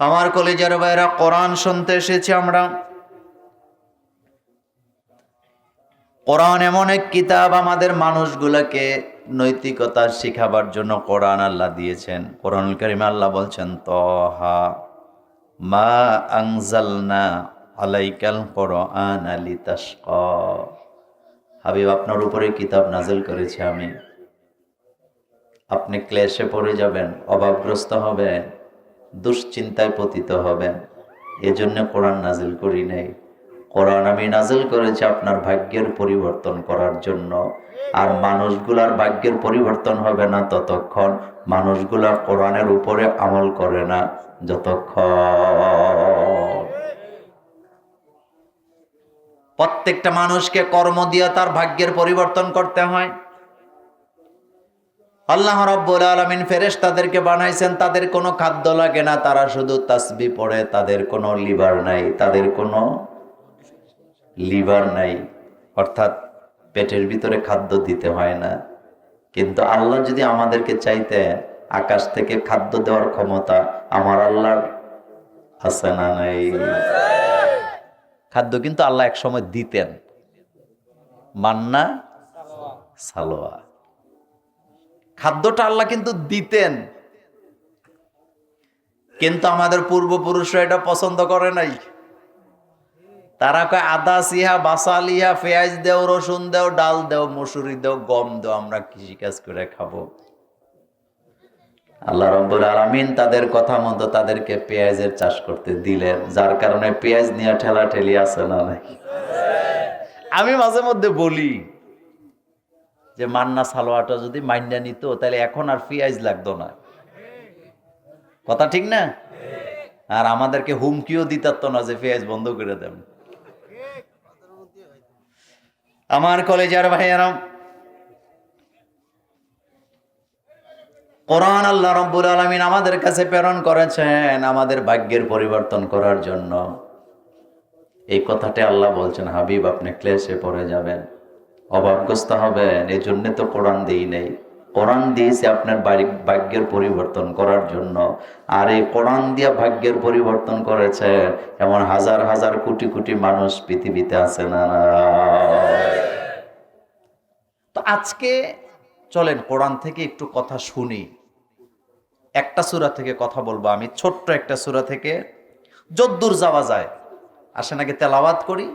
আমার কলেজের ভাইরা কোরআন শুনতে এসেছি আমরা। কোরআন এমন এক কিতাব আমাদের মানুষগুলোকে নৈতিকতা শিখাবার জন্য কোরআন আল্লাহ দিয়েছেন। কোরআন করিম আল্লাহ বলছেন, তহা মা আংজালনা আলাইকাল কোরআন আলি তাসকা হাবিব, আপনার উপরে কিতাব নাজিল করেছি আমি। আপনি ক্লেশে পড়ে যাবেন, অভাবগ্রস্ত হবেন। দুশ্চিন্তায় পতিত হবেন। এজন্য কোরআন নাজিল করি নাই। কোরআন আমি নাজিল করেছি আপনার ভাগ্যের পরিবর্তন করার জন্য। আর মানুষগুলার ভাগ্যের পরিবর্তন হবে না ততক্ষণ। মানুষগুলা কোরআনের উপরে আমল করে না যতক্ষণ। প্রত্যেকটা মানুষকে কর্ম দিয়ে তার ভাগ্যের পরিবর্তন করতে হয়। আল্লাহ রব্বুল আলমিন ফেরেশ তাদেরকে বানাইছেন, তাদের কোনো খাদ্য লাগে না, তারা শুধু তাসবি পড়ে, তাদের কোনো লিভার নাই, তাদের কোনো লিভার নাই। অর্থাৎ পেটের ভিতরে খাদ্য দিতে হয় না। কিন্তু আল্লাহ যদি আমাদেরকে চাইতে আকাশ থেকে খাদ্য দেওয়ার ক্ষমতা আমার আল্লাহর আছে না নাই। খাদ্য কিন্তু আল্লাহ এক সময় দিতেন। মান্না সালোয়া খাদ্যটা আল্লাহ কিন্তু দিতেন। কিন্তু আমাদের পূর্বপুরুষরা এটা পছন্দ করে নাই। তারা কয়, আদা, সিহা বাসাল ইহা পেঁয়াজ দেও, রসুন দেও, ডাল দেও, মসুরি দেও, গম দেও, আমরা কৃষিকাজ করে খাব। আল্লাহ রব্বুল আলমিন তাদের কথা মতো তাদেরকে পেঁয়াজের চাষ করতে দিলেন, যার কারণে পেঁয়াজ নিয়ে ঠেলা ঠেলি আছে না নাকি আমি মাঝে মধ্যে বলি যে মান্না সালোয়াটা যদি মাইন্ডা নিত, তাহলে এখন আর পেঁয়াজ লাগতো না। কথা ঠিক না? আর আমাদেরকে হুমকিও দিতাত না যে পেঁয়াজ বন্ধ করে দেন। আমার কলেজার ভাইয়ারাম, কোরআন আল্লাহ রব্বুল আলমিন আমাদের কাছে প্রেরণ করেছেন আমাদের ভাগ্যের পরিবর্তন করার জন্য। এই কথাটা আল্লাহ বলছেন, হাবিব, আপনি ক্লেশে পড়ে যাবেন। অভাবগ্রস্ত হবেন এই জন্যে তো কোরআন দিই নেই। কোরআন দিয়েছে আপনার বাড়ি- ভাগ্যের পরিবর্তন করার জন্য। আর এই কোরআন দিয়া ভাগ্যের পরিবর্তন করেছে, এমন হাজার হাজার কোটি কোটি মানুষ পৃথিবীতে আছে না তো আজকে চলেন কোরআন থেকে একটু কথা শুনি। একটা সূরা থেকে কথা বলব আমি, ছোট্ট একটা সূরা থেকে। যদ্দূর যাওয়া যায় আসেন আগে তেলাওয়াত করি?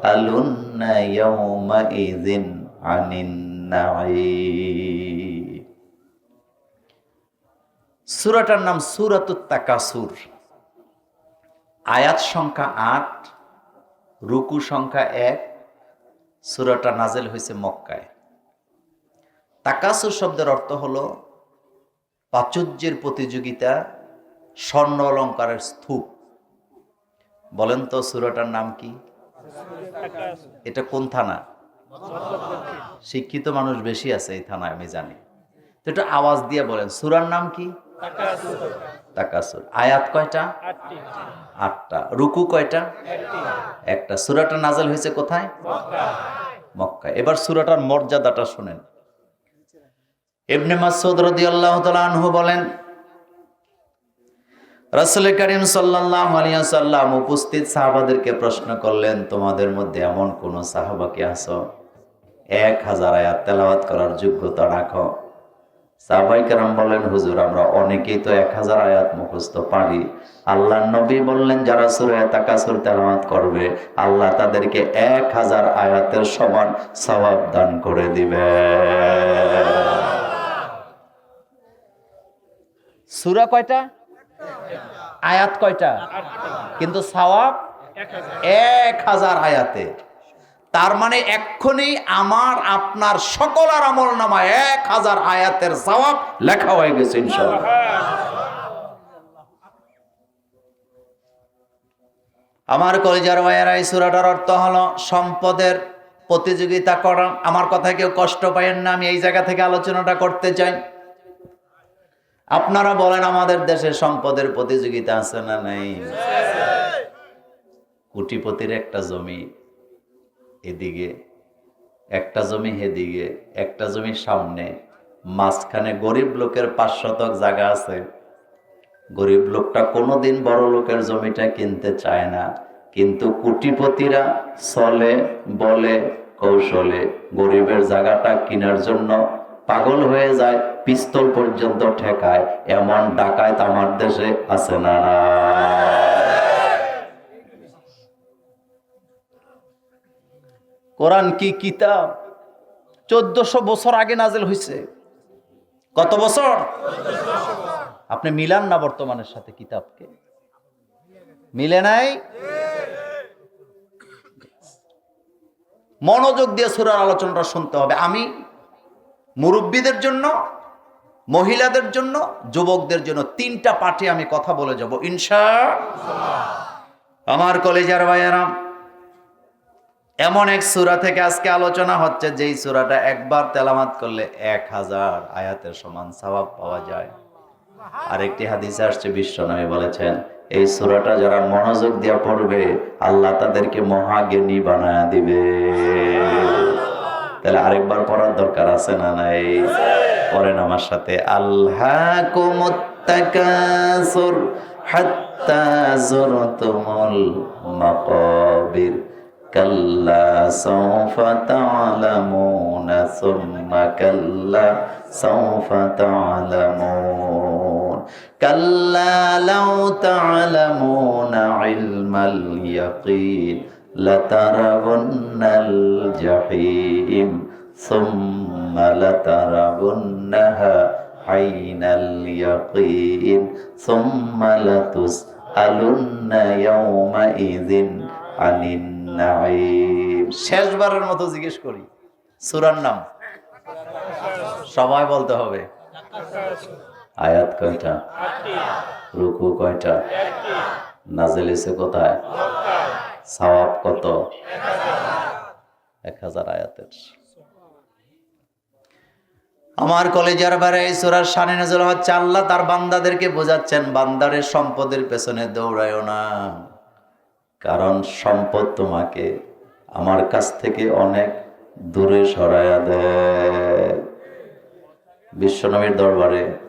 لتسألن يومئذ عن النعيم সুরাটার নাম সুরাতুত তাকাসুর আয়াত সংখ্যা আট রুকু সংখ্যা এক সুরাটা নাজেল হয়েছে মক্কায় তাকাসুর শব্দের অর্থ হলো প্রাচুর্যের প্রতিযোগিতা স্বর্ণ অলঙ্কারের স্তূপ বলেন তো সুরাটার নাম কি এটা কোন থানা? শিক্ষিত মানুষ বেশি আছে এই থানায়, আমি জানি। তো একটু আওয়াজ দিয়ে বলেন, সুরার নাম কি? তাকাসুর। আয়াত কয়টা? আটটা। রুকু কয়টা? একটা। সুরাটা নাজাল হয়েছে কোথায়? মক্কা এবার সুরাটার মর্যাদাটা শোনেন। ইবনে মাসুদ তাআলা আনহু বলেন রাসূল করিম সাল্লাল্লাহু আলাইহি সাল্লাম উপস্থিত সাহাবাদেরকে প্রশ্ন করলেন, তোমাদের মধ্যে এমন কোন সাহাবা কি আছো? এক হাজার আয়াত তেলাওয়াত করার যোগ্যতা রাখো। সাহাবাই কেরাম বলেন হুজুর, আমরা অনেকেই তো এক হাজার আয়াত মুখস্থ পারি। আল্লাহ নবী বললেন, যারা সুরে তাকাসুর তেলামাত করবে, আল্লাহ তাদেরকে এক হাজার আয়াতের সমান সবাব দান করে দিবে। সুরা কয়টা? আয়াত কয়টা? কিন্তু সওয়াব এক হাজার আয়াতে। তার মানে এক্ষুনি আমার, আপনার সকল আর আমল নামা এক হাজার আয়াতের জবাব লেখা হয়ে গেছে আমার কলিজার ভাইয়েরা সুরাটার অর্থ হলো সম্পদের প্রতিযোগিতা করা। আমার কথা কেউ কষ্ট পাইয়েন না, আমি এই জায়গা থেকে আলোচনাটা করতে চাই। আপনারা বলেন আমাদের দেশে সম্পদের প্রতিযোগিতা আছে না নাই? কোটিপতির একটা জমি এদিকে, একটা জমি হেদিকে, একটা জমি সামনে, মাঝখানে গরিব লোকের পাঁচ শতক জায়গা আছে। গরিব লোকটা কোনোদিন বড় লোকের জমিটা কিনতে চায় না, কিন্তু কোটিপতিরা চলে, বলে, কৌশলে গরিবের জায়গাটা কেনার জন্য পাগল হয়ে যায়, পিস্তল পর্যন্ত ঠেকায়, এমন ডাকায় আমার দেশে আছে না। কোরআন কি কিতাব? চোদ্দশো বছর আগে নাজেল হয়েছে কত বছর? আপনি মিলান না বর্তমানের সাথে কিতাবকে? মিলে নাই? মনোযোগ দিয়ে সুরার আলোচনাটা শুনতে হবে। আমি মুরব্বীদের জন্য, মহিলাদের জন্য, যুবকদের জন্য তিনটা পাঠে আমি কথা বলে যাব ইনশা আমার কলেজার ভাইয়ারাম এমন এক সুরা থেকে আজকে আলোচনা হচ্ছে, যেই সুরাটা একবার তেলামাত করলে এক হাজার আয়াতের সমান সবাব পাওয়া যায়। আরেকটি হাদিসে আসছে বিশ্ব বিশ্বনবী বলেছেন, এই সুরাটা যারা মনোযোগ দিয়ে পড়বে, আল্লাহ তাদেরকে মহাজ্ঞানী বানায় দিবে। তাহলে আরেকবার পড়ার দরকার আছে না নাই? পড়েন আমার সাথে। আল্লাহ কুমুত্তাকাসুর হাত্তা জুরতুমুল মাকাবির। কাল্লা সাউফা তা'লামুনা সুম্মা কাল্লা সাউফা তা'লামুন। কাল্লা লাউ তা'লামুনা ইলমাল লাতারাবুন্নাল জাহিম সুম্মা লাতারাবুন্নাহা আইনাল ইয়াকিন সুম্মা লাতুসআলুন্না ইয়াওমাইযিন আনিন নাঈম শেষবারের মতো জিজ্ঞেস করি, সূরার নাম? সবাই বলতে হবে। আয়াত কয়টা? রুকু কয়টা? নাজেল এসে কোথায়? সওয়াব কত? এক হাজার আয়াতের। আমার কলেজের বারে এই সুরার শানে নজর হচ্ছে আল্লাহ তার বান্দাদেরকে বোঝাচ্ছেন বান্দারের সম্পদের পেছনে দৌড়ায়ও না। কারণ সম্পদ তোমাকে আমার কাছ থেকে অনেক দূরে সরাইয়া দেয়। বিশ্বনবীর দরবারে